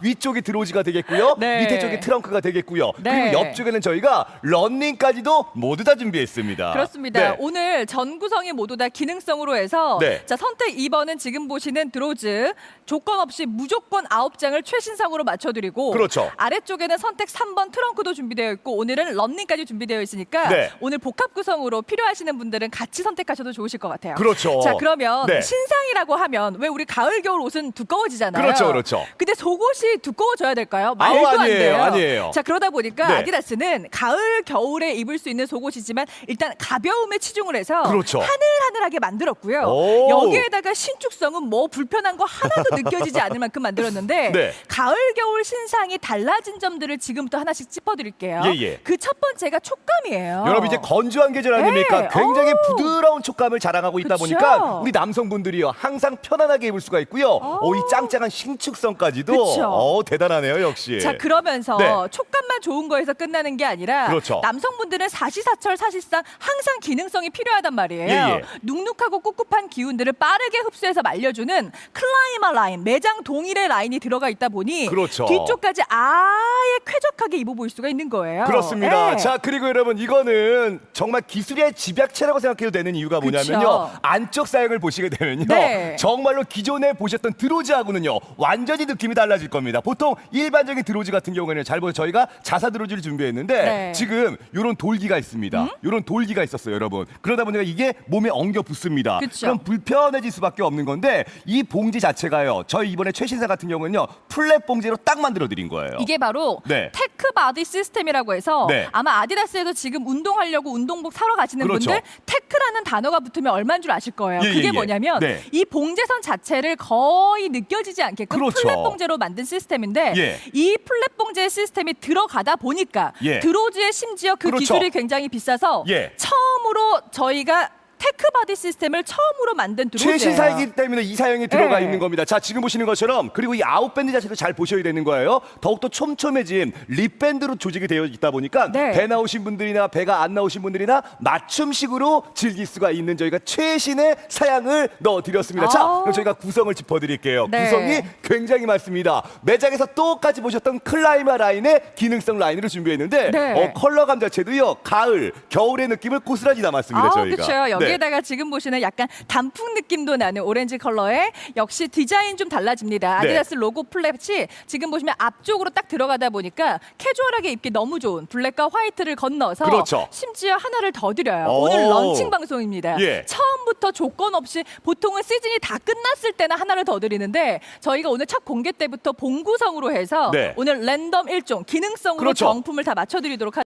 위쪽이 드로지가 되겠고요. 네. 밑에 쪽이 트렁크가 되겠고요. 네. 그리고 옆쪽에는 저희가 런닝까지도 모두 다 준비했습니다. 그렇습니다. 네. 오늘 전 구성이 모두 다 기능성으로 해서 네. 자 선택 2번은 지금 보시는 드로즈 조건 없이 무조건 9장을 최신상으로 맞춰드리고 그렇죠. 아래쪽에는 선택 3번 트렁크도 준비되어 있고 오늘은 런닝까지 준비되어 있으니까 네. 오늘 복합 구성으로 필요하시는 분들은 같이 선택하셔도 좋으실 것 같아요. 그렇죠. 자 그러면 네. 신상이라고 하면 왜 우리 가을 겨울 옷은 두꺼워지잖아요. 그렇죠, 그렇죠. 근데 속옷이 두꺼워져야 될까요? 말도 아우, 안 아니에요, 돼요. 아니에요. 자 그러다 보니까 네. 아디다스는 가을 겨울에 입을 수 있는 속옷이지만 일단 가벼움에 치중을 해서 그렇죠. 하늘하늘하게 만들었고요. 오. 여기에다가 신축성은 뭐 불편한 거 하나도 느껴지지 않을 만큼 만들었는데 네. 가을 겨울 신상이 달라진 점들을 지금부터 하나씩 짚어드릴게요. 예, 예. 그 첫 번째가 촉감이에요. 여러분 이제 건조한 계절 아닙니까? 네. 굉장히 오. 부드러운 촉감을 자랑하고 있다 그쵸. 보니까 우리 남성분들이요 항상 편안하게 입을 수가 있고요. 오, 이 짱짱한 신축성까지도 그쵸. 어, 대단하네요 역시. 자 그러면서 네. 촉감만 좋은 거에서 끝나는 게 아니라 그렇죠. 남성분들은 사시사철 사실상 항상 기능성이 필요하단 말이에요. 예, 예. 눅눅하고 꿉꿉한 기운들을 빠르게 흡수해서 말려주는 클라이마 라인 매장 동일의 라인이 들어가 있다 보니 그렇죠. 뒤쪽까지 아예 쾌적하게 입어볼 수가 있는 거예요. 그렇습니다. 예. 자 그리고 여러분 이거는 정말 기술의 집약체라고 생각해도 되는 이유가 뭐냐면요. 그쵸. 안쪽 사양을 보시게 되면요. 네. 정말로 기존에 보셨던 드로즈하고는요. 완전히 느낌이 달라질 겁니다. 보통 일반적인 드로즈 같은 경우에는 잘 보세요. 저희가 자사 드로즈를 준비했는데 네. 음? 지금 이런 돌기가 있습니다. 이런 돌기가 있었어요, 여러분. 그러다 보니까 이게 몸에 엉겨 붙습니다. 그쵸. 럼 불편해질 수밖에 없는 건데 이 봉지 자체가요. 저희 이번에 최신사 같은 경우는요. 플랫 봉지로 딱 만들어 드린 거예요. 이게 바로 네. 테크 바디 시스템이라고 해서 네. 아마 아디다스에도 지금 운동하려고 운동복 사러 가시는 그렇죠. 분들 테크라는 단어가 붙으면 얼마인 줄 아실 거예요. 예, 예, 그게 예. 뭐냐면 네. 이 봉제선 자체를 거의 느껴지지 않게끔 그렇죠. 플랫 봉제로 만든 시스템 인데 예. 이 플랫 봉제 시스템이 들어가다 보니까 예. 드로즈에 심지어 그 그렇죠. 기술이 굉장히 비싸서 예. 처음으로 저희가 테크 바디 시스템을 처음으로 만든 드로즈예요. 최신사이기 때문에 이 사양이 들어가 네. 있는 겁니다. 자, 지금 보시는 것처럼 그리고 이 아웃밴드 자체도 잘 보셔야 되는 거예요. 더욱더 촘촘해진 립밴드로 조직이 되어 있다 보니까 네. 배 나오신 분들이나 배가 안 나오신 분들이나 맞춤식으로 즐길 수가 있는 저희가 최신의 사양을 넣어드렸습니다. 자, 아우. 그럼 저희가 구성을 짚어드릴게요. 네. 구성이 굉장히 많습니다. 매장에서 똑같이 보셨던 클라이마 라인의 기능성 라인으로 준비했는데 네. 어, 컬러감 자체도요. 가을, 겨울의 느낌을 고스란히 담았습니다. 아, 저희가. 그렇죠. 네. 여기에다가 지금 보시는 약간 단풍 느낌도 나는 오렌지 컬러에 역시 디자인 좀 달라집니다. 네. 아디다스 로고 플랫이 지금 보시면 앞쪽으로 딱 들어가다 보니까 캐주얼하게 입기 너무 좋은 블랙과 화이트를 건너서 그렇죠. 심지어 하나를 더 드려요. 오. 오늘 런칭 방송입니다. 예. 처음부터 조건 없이 보통은 시즌이 다 끝났을 때는 하나를 더 드리는데 저희가 오늘 첫 공개 때부터 본구성으로 해서 네. 오늘 랜덤 일종 기능성으로 그렇죠. 정품을 다 맞춰드리도록 하겠습니다.